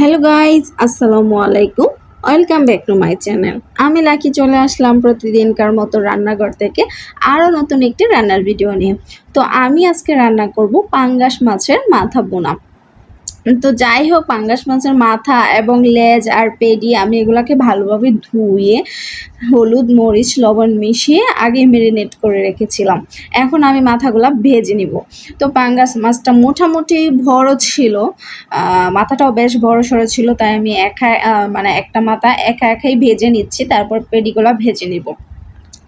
Hello guys, আসসালামু আলাইকুম। Welcome back to my channel. আমি লাকি, চলে আসলাম প্রতিদিনকার মতো রান্নাঘর থেকে আরও নতুন একটি রান্নার ভিডিও নিয়ে। তো আমি আজকে রান্না করব পাঙ্গাস মাছের মাথা বোনা। তো যাই হোক, পাঙ্গাস মাছের মাথা এবং লেজ আর পেডি আমি এগুলাকে ভালোভাবে ধুয়ে হলুদ, মরিচ, লবণ মিশিয়ে আগে মেরিনেট করে রেখেছিলাম। এখন আমি মাথাগুলা ভেজে নিব। তো পাঙ্গাস মাছটা মোটামুটি বড় ছিল মাথাটাও বেশ বড় সড়ো ছিল, তাই আমি একা মানে একটা মাথা একা একাই ভেজে নিচ্ছি, তারপর পেডিগুলা ভেজে নিব।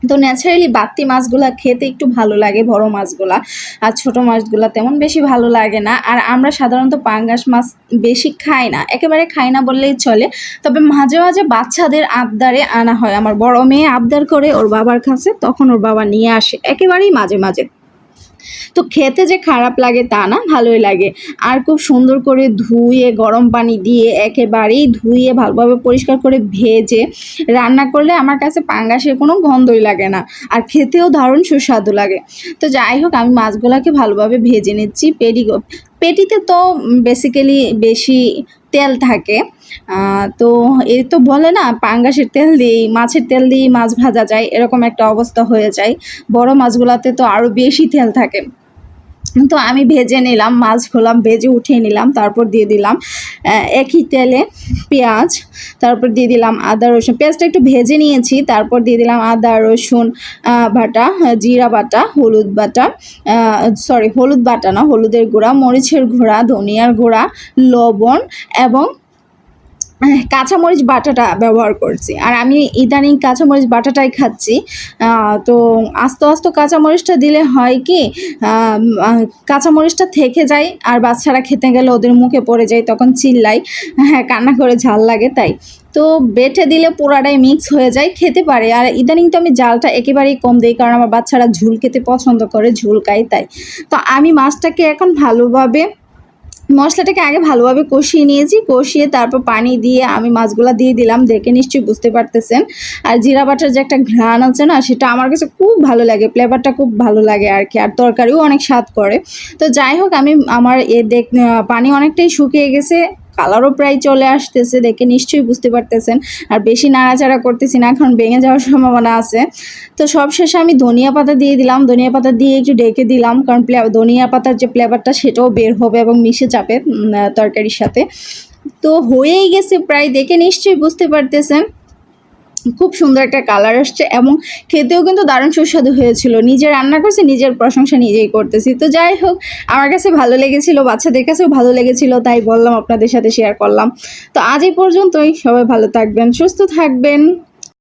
তো ন্যাচারালি বাড়তি মাছগুলা খেতে একটু ভালো লাগে, বড় মাছগুলা। আর ছোট মাছগুলা তেমন বেশি ভালো লাগে না। আর আমরা সাধারণত পাঙ্গাস মাছ বেশি খাই না। একেবারে খাই না বললেই চলে। তবে মাঝে মাঝে বাচ্চাদের আবদারে আনা হয়। আমার বড় মেয়ে আবদার করে ওর বাবার কাছে, তখন ওর বাবা নিয়ে আসে। একেবারেই মাঝে মাঝে। তো খেতে যে খারাপ লাগে তা না, ভালোই লাগে। আর খুব সুন্দর করে ধুয়ে, গরম পানি দিয়ে একেবারেই ধুয়ে, ভালোভাবে পরিষ্কার করে ভেজে রান্না করলে আমার কাছে পাঙ্গাসের কোনো গন্ধই লাগে না। আর খেতেও দারুণ সুস্বাদু লাগে। তো যাই হোক, আমি মাছগুলোকে ভালোভাবে ভেজে নিচ্ছি। পেটি, পেটিতে তো বেসিক্যালি বেশি তেল থাকে। তো এই তো বলে না, পাঙ্গাসের তেল দিয়েই, মাছের তেল দিয়েই মাছ ভাজা যায়, এরকম একটা অবস্থা হয়ে যায়। বড় মাছগুলোতে তো আরও বেশি তেল থাকে। তো আমি ভেজে নিলাম, মাছ খোলাম ভেজে উঠিয়ে নিলাম, তারপর দিয়ে দিলাম একই তেলে পেঁয়াজ, তারপর দিয়ে দিলাম আদা, রসুন, পেঁয়াজটা একটু ভেজে নিয়েছি, তারপর দিয়ে দিলাম আদা, রসুন বাটা, জিরা বাটা, হলুদ বাটা সরি হলুদ বাটা না, হলুদের গুঁড়া, মরিচের গুঁড়া, ধনিয়ার গুঁড়া, লবণ এবং কাঁচামরিচ বাটাটা ব্যবহার করছি। আর আমি ইদানিং কাঁচামরিচ বাটাটাই খাচ্ছি। তো আস্তে আস্তে কাঁচামরিচটা দিলে হয় কি কাঁচামরিচটা থেকে যায় আর বাচ্চারা খেতে গেলে ওদের মুখে পড়ে যায়, তখন চিল্লাই হ্যাঁ কান্না করে ঝাল লাগে তাই। তো বেটে দিলে পুরাটাই মিক্স হয়ে যায়, খেতে পারে। আর ইদানিং তো আমি জালটা একেবারেই কম দিই, কারণ আমার বাচ্চারা ঝুল খেতে পছন্দ করে, ঝুল খাই তাই। তো আমি মাছটাকে এখন ভালোভাবে মশলাটাকে আগে ভালোভাবে কষিয়ে নিয়েছি। কষিয়ে তারপর পানি দিয়ে আমি মাছগুলা দিয়ে দিলাম। দেখে নিশ্চয়ই বুঝতে পারতেছেন। আর জিরা বাটার যে একটা ঘ্রাণ আছে না, সেটা আমার কাছে খুব ভালো লাগে। ফ্লেভারটা খুব ভালো লাগে আর কি আর তরকারিও অনেক স্বাদ করে। তো যাই হোক, আমি আমার এ দেখ পানি অনেকটাই শুকিয়ে গেছে। কালারও প্রায় চলে আসতেছে, দেখে নিশ্চয়ই বুঝতে পারতেছেন। আর বেশি নাড়াচাড়া করতেছি না, এখন ভেঙে যাওয়ার সম্ভাবনা আছে। তো সব শেষে আমি ধনিয়া পাতা দিয়ে দিলাম। ধনিয়া পাতা দিয়ে একটু ডেকে দিলাম, কারণ ধনিয়া পাতার যে ফ্লেভারটা সেটাও বের হবে এবং মিশে যাবে তরকারির সাথে। তো হয়েই গেছে প্রায়, দেখে নিশ্চয়ই বুঝতে পারতেছেন। খুব সুন্দর একটা কালার আসছে এবং খেতেও কিন্তু দারুণ সুস্বাদু হয়েছিল। নিজে রান্না করছি, নিজের প্রশংসা নিজেই করতেছি। তো যাই হোক, আমার কাছে ভালো লেগেছিল, বাচ্চাদের কাছেও ভালো লেগেছিল, তাই বললাম আপনাদের সাথে শেয়ার করলাম। তো আজ এই পর্যন্তই, সবাই ভালো থাকবেন, সুস্থ থাকবেন।